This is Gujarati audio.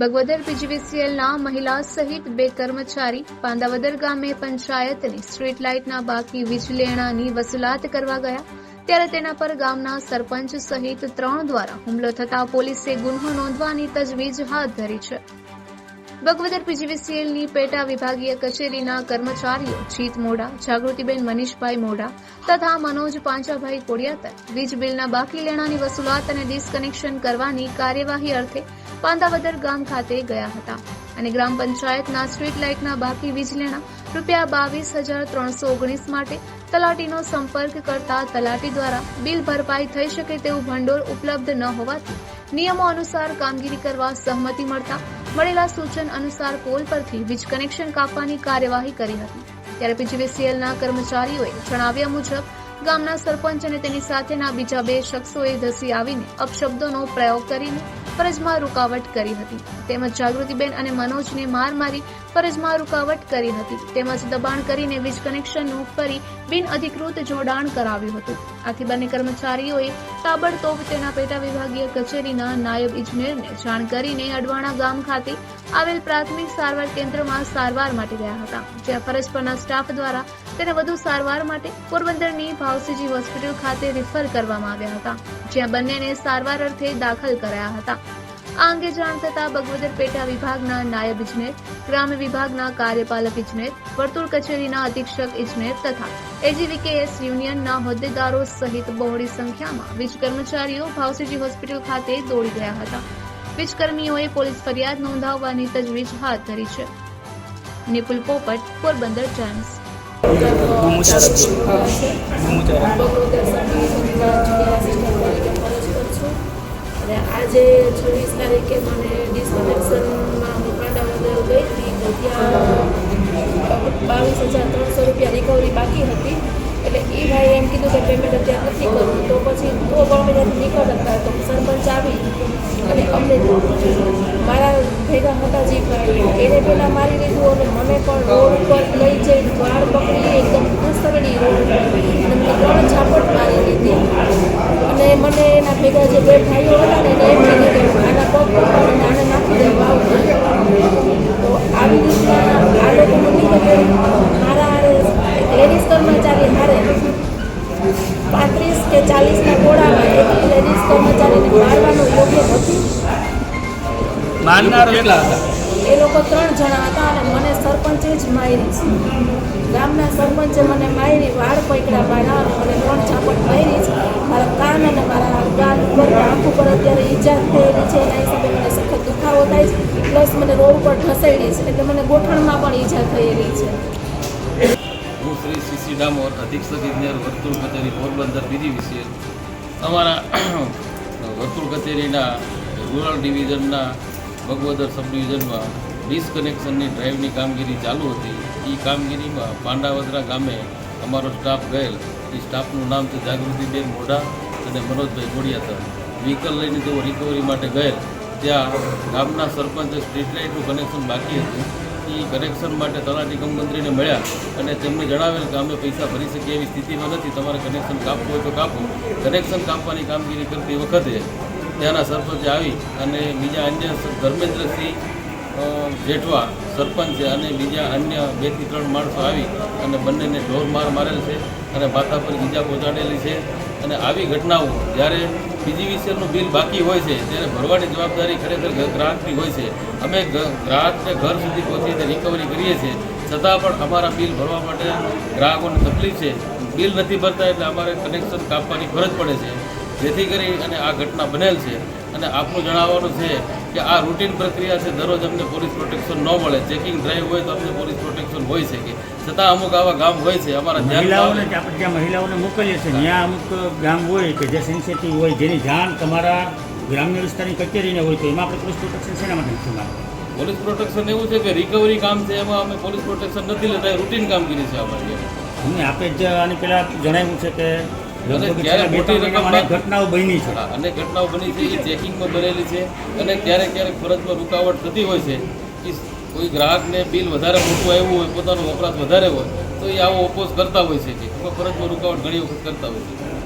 બગવદર પીજીવીસીએલના મહિલા સહિત બે કર્મચારી પાંદાવદર ગામે પંચાયતની સ્ટ્રીટ લાઇટના બાકી વીજ લેણાની વસૂલાત કરવા ગયા. ત્યારે તેના પર ગામના સરપંચ સહિત ત્રણ દ્વારા હુમલો થતા પોલીસે ગુન્હો નોંધવાની તજવીજ હાથ ધરી છે. બગવદર પીજીવીસીએલની પેટા વિભાગીય કચેરીના કર્મચારીઓ જીત મોડા, જાગૃતિબેન મનીષભાઈ મોડા તથા મનોજ પાંચાભાઈ કોડિયાતર વીજ બિલના બાકી લેણાની વસૂલાત અને ડિસ્કનેક્શન કરવાની કાર્યવાહી અર્થે પાંદાવદર ગામ ખાતે ગયા હતા અને ગ્રામ પંચાયતના સ્ટ્રીટ લાઇટના બાકી વીજ લેણા રૂપિયા બાવીસ હજાર ત્રણસો ઓગણીસ માટે તલાટીનો સંપર્ક કરતા તલાટી દ્વારા બિલ ભરપાઈ થઈ શકે તેવું ભંડોળ ઉપલબ્ધ ન હોવાથી નિયમો અનુસાર કામગીરી કરવા સહમતિ મળતા મળેલા સૂચન અનુસાર પોલ પરથી વીજ કનેક્શન કાપવાની કાર્યવાહી કરી હતી. ત્યારે પીજીવીસીએલના કર્મચારીઓએ જણાવ્યા મુજબ, ગામના સરપંચ અને તેની સાથેના બીજા બે શખ્સોએ ધસી આવીને અપશબ્દોનો પ્રયોગ કરીને ફરજમાં રૂકાવટ કરી હતી. તેમજ જાગૃતિબેન અને મનોજને માર મારી ફરજમાં રૂકાવટ કરી હતી. તેમજ દબાણ કરીને વીજ કનેક્શનનું ફરી બિનઅધિકૃત જોડાણ કરાવ્યું હતું. આથી બંને કર્મચારીઓએ તાબડતોબ તેના પેટા વિભાગીય કચેરીના નાયબ ઇજનેરને જાણ કરીને અડવાણા ગામ ખાતે આવેલ પ્રાથમિક સારવાર કેન્દ્રમાં સારવાર માટે ગયા હતા. જ્યાં ફરજ પરના સ્ટાફ દ્વારા તેને વધુ સારવાર માટે પોરબંદરની ભાવસીજી હોસ્પિટલ ખાતે રિફર કરવામાં આવ્યા હતા. જ્યાં બંનેને સારવાર અર્થે દાખલ કરાયા હતા. આ અંગે જાણ થતાં બગવદર પેટા વિભાગના નાયબ ઇજનેર ગ્રામ્ય વિભાગના કાર્યપાલક ઇજનેર વર્તુળ કચેરીના અધિક્ષક ઇજનેર તથા એજીવીકેએસ યુનિયનના હોદ્દેદારો સહિત બહોળી સંખ્યામાં વીજ કર્મચારીઓ ભાવસીજી હોસ્પિટલ ખાતે દોડી ગયા હતા. વીજકર્મીઓએ પોલીસ ફરિયાદ નોંધાવવાની તજવીજ હાથ ધરી છે. નિપુલ પોપટ પોરબંદર ટાઈમ્સ. અને આજે છવ્વીસ તારીખે મને ડિસ્કનેક્શનમાં હું કાંડાવદર ગઈ હતી તો ત્યાં બાવીસ હજાર ત્રણસો રૂપિયા રિકવરી બાકી હતી. એટલે એ ભાઈએ એમ કીધું કે પેમેન્ટ અત્યારે નથી કરવું. તો પછી તો અમે ત્યાંથી નીકળતા તો સરપંચ આવી અને અમને મારા ભેગા હતા જે ભાઈ એને પહેલાં મારી લીધું અને મને પણ રોડ ઉપર લઈ જઈ વાળ પકડી એકદમ ખસરડી રોડ ઉપર અને મને ત્રણ ઝાપટ મારી લીધી અને મને એના ભેગા જે બે ભાઈઓ હતા ને એને એમ કહી દીધું આના પગ પકડો આને નાખી દે તો આવી રીતના આ લોકો મને કે મારા હારે લેડીઝ કર્મચારી હારે પાંત્રીસ કે ચાલીસના ગોળામાં એક લેડીઝ કર્મચારીને મારવાનું યોગ્ય નથી માનનાર કેટલા હતા? એ લોકો ત્રણ જણા હતા અને મને સરપંચે જ મારી. છે ગામના સરપંચે મને મારી વાળ પકડ્યા મારા અને મને ત્રણ એટલે મને ગોઠણમાં પણ ઈજા થયેલી છે. હું શ્રી સીસી ડામોર, અધિક્ષક, ઇજનેર, વર્તુળ કચેરી, પોરબંદર બીજી વિશે અમારા વર્તુળ કચેરીના રૂરલ ડિવિઝનના ભગવદર સબ ડિવિઝનમાં ડિસકનેક્શનની ડ્રાઈવની કામગીરી ચાલુ હતી. એ કામગીરીમાં પાંડાવદરા ગામે અમારો સ્ટાફ ગયેલ. એ સ્ટાફનું નામ છે જાગૃતિબેન મોઢા અને મનોજભાઈ ગોડિયાતર. વ્હીકલ લઈને તેઓ રિકવરી માટે ગયેલ. ત્યાં ગામના સરપંચે સ્ટ્રીટ લાઇટનું કનેક્શન બાકી હતું એ કનેક્શન માટે તલાટી કમ મંત્રીને મળ્યા અને તેમને જણાવેલ કે અમે પૈસા ભરી શકીએ એવી સ્થિતિમાં નથી, તમારે કનેક્શન કાપવું હોય તો કાપો. કનેક્શન કાપવાની કામગીરી કરતી વખતે ત્યાંના સરપંચે આવી અને બીજા અન્ય ધર્મેન્દ્રસિંહ જેઠવા સરપંચ અને બીજા અન્ય બેથી ત્રણ માણસો આવી અને બંનેને ઢોર માર મારેલ છે અને માથા પર બીજા પહોંચાડેલી છે. અને આવી ઘટનાઓ જ્યારે પીજીવીસીએલનું બિલ બાકી હોય છે, ત્યારે ભરવાની જવાબદારી ખરેખર ગ્રાહકની હોય છે. અમે ગ્રાહકને ઘર સુધી પહોંચીને રિકવરી કરીએ છીએ. છતાં પણ અમારા બિલ ભરવા માટે ગ્રાહકોને તકલીફ છે. બિલ નથી ભરતા એટલે અમારે કનેક્શન કાપવાની ફરજ પડે છે. જેથી કરી અને આ ઘટના બનેલ છે. અને આપનું જણાવવાનું છે કે આ રૂટીન પ્રક્રિયા છે દરરોજ અમને પોલીસ પ્રોટેક્શન ન મળે. ચેકિંગ ડ્રાઈવ હોય તો અમને પોલીસ પ્રોટેક્શન હોય છે કે છતાં અમુક આવા ગામ હોય છે અમારા મહિલાઓને આપણે જ્યાં મહિલાઓને મોકલીએ છીએ ત્યાં અમુક ગામ હોય કે જે સેન્સિટિવ હોય જેની જાણ તમારા ગ્રામ્ય વિસ્તારની કચેરીને હોય તો એમાં આપણે પોલીસ પ્રોટેક્શન શેના માટે નથી પોલીસ પ્રોટેક્શન એવું છે કે રિકવરી કામ છે એમાં અમે પોલીસ પ્રોટેક્શન નથી લેતા એ રૂટીન કામગીરી છે અમારી. અમને આપે જ આની પહેલાં જણાવ્યું છે કે મોટી ઘટનાઓ બની છે. અને ઘટનાઓ બની છે એ ચેકિંગમાં બનેલી છે. અને ક્યારેક ક્યારેક ફરજમાં રૂકાવટ થતી હોય છે કે કોઈ ગ્રાહકને બિલ વધારે મોટું આવ્યું હોય પોતાનો વપરાશ વધારે હોય તો એ આવો ઓપોઝ કરતા હોય છે કે ફરજમાં રૂકાવટ ઘણી વખત કરતા હોય છે.